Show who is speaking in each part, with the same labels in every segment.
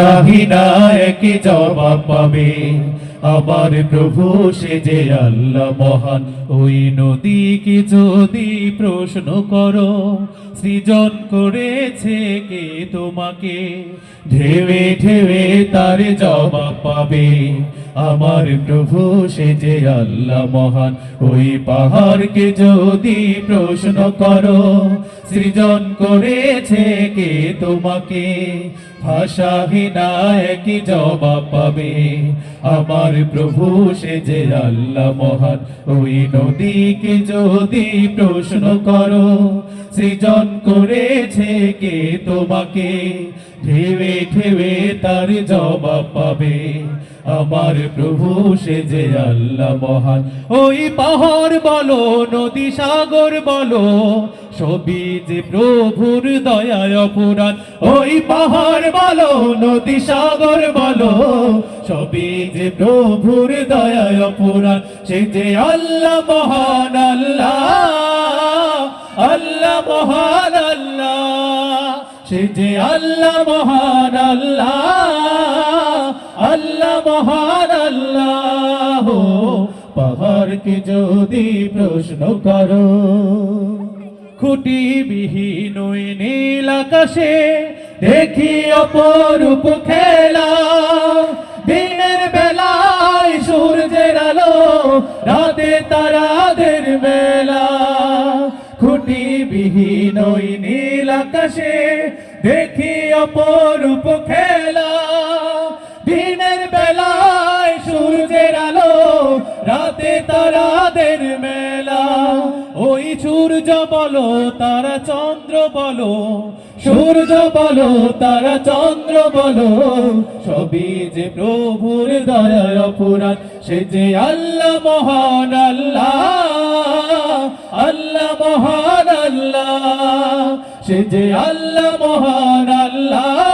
Speaker 1: ভাষাহীনা একই জবাব পাবে? আমার প্রভু, সে যে আল্লাহ মহান, ওই নদীকে যদি প্রশ্ন করো, সৃজন করেছে কে তোমাকে? ঢেবে ঢেবে তার জবাব পাবে। আমার প্রভু, সে যে আল্লাহ মহান, ওই পাহাড়কে যদি প্রশ্ন করো, সৃজন করেছে কে তোমাকে? ভাষাহীনা একই জবাব পাবে। আমার প্রভু, সে যে আল্লাহ মহান, ওই নদীকে যদি প্রশ্ন করো, সৃজন করেছে কে তোমাকে? ঢেবে ঠেবে তার জবাব পাবে। আমার প্রভু, সে যে আল্লাহ মহান। ওই পাহাড় বলো, নদী সাগর বলো, সবই যে প্রভুর দয়ায় অপুরাণ ওই পাহাড় বলো, নদী সাগর বলো, সবই যে প্রভুর দয়ায় অপুরাণ সে যে আল্লাহ মহান আল্লাহ আল্লাহ মহান আল্লাহ, সে যে আল্লাহ মহান আল্লাহ। মহান আল্লাহ। পাহাড়কে যদি প্রশ্ন করো খুঁটি বিহীন নীল আকাশে দেখি অপরূপ খেলা। দিনের বেলায় সূর্যের আলো, রাতে তারাদের মেলা খুঁটি বিহীন নীল আকাশে দেখি অপরূপ খেলা। দিনের বেলায় সূর্যের আলো, রাতে তারাদের মেলা। ওই সূর্য বলো, তারা চন্দ্র বলো, সূর্য বলো, তারা চন্দ্র বলো। সবই যে প্রভুর দয়ায় অপুরাণ সে যে আল্লাহ মহান আল্লাহ আল্লাহ মহান আল্লাহ, সে যে আল্লাহ মহান আল্লাহ।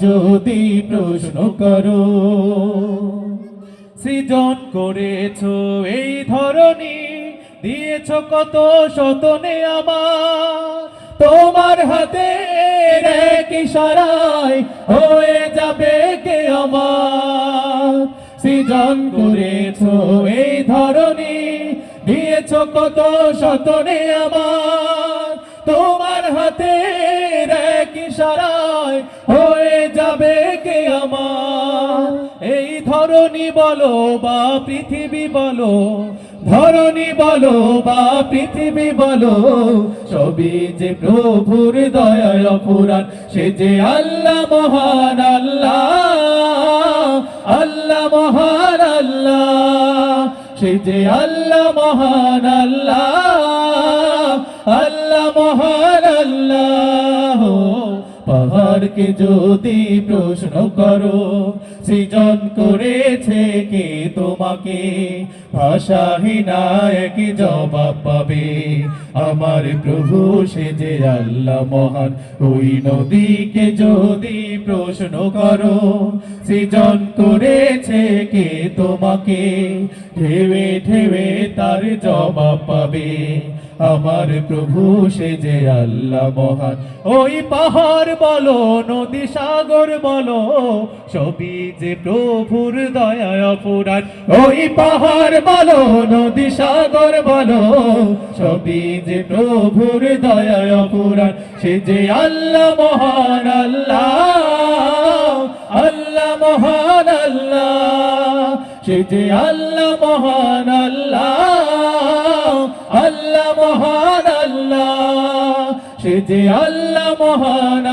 Speaker 1: যদি প্রশ্ন করো, সৃজন করেছ এই ধরনী দিয়েছ কত শতনে আমার। তোমার হাতে সারাই হয়ে যাবে কে আমার। সৃজন করেছ এই ধরনী দিয়েছ কত শতনে আমার। সারাই হয়ে যাবে কে আমার? এই ধরনী বলো বা পৃথিবী বলো ধরনী বলো বা পৃথিবী বলো, সবই যে প্রভুর দয়ায় অপুরাণ সে যে আল্লাহ মহান আল্লাহ আল্লাহ মহান আল্লাহ, সে যে আল্লাহ মহান আল্লাহ আল্লাহ মহান আল্লাহ। পাহাড়কে যদি প্রশ্ন করো সৃজন করেছে কে তোমাকে? ভাষাহীনা একই জবাব পাবে। আমার প্রভু, সে যে আল্লাহ মহান, ওই নদীকে যদি প্রশ্ন করো, সৃজন করেছে কে তোমাকে? ঢেবে ঢেবে তার জবাব পাবে। আমার প্রভু, সে যে আল্লাহ মহান, ওই পাহাড় বলো, নদী সাগর বলো, সবই যে প্রভুর দয়ায় অপুরাণ ওই পাহাড় বলো, নদী সাগর বলো, সবই যে প্রভুর দয়ায় অপুরাণ সে যে আল্লাহ মহান আল্লাহ আল্লাহ মহান আল্লাহ, সে যে আল্লাহ মহান আল্লাহ আল্লাহ মহান আল্লাহ, সে যে আল্লাহ মহান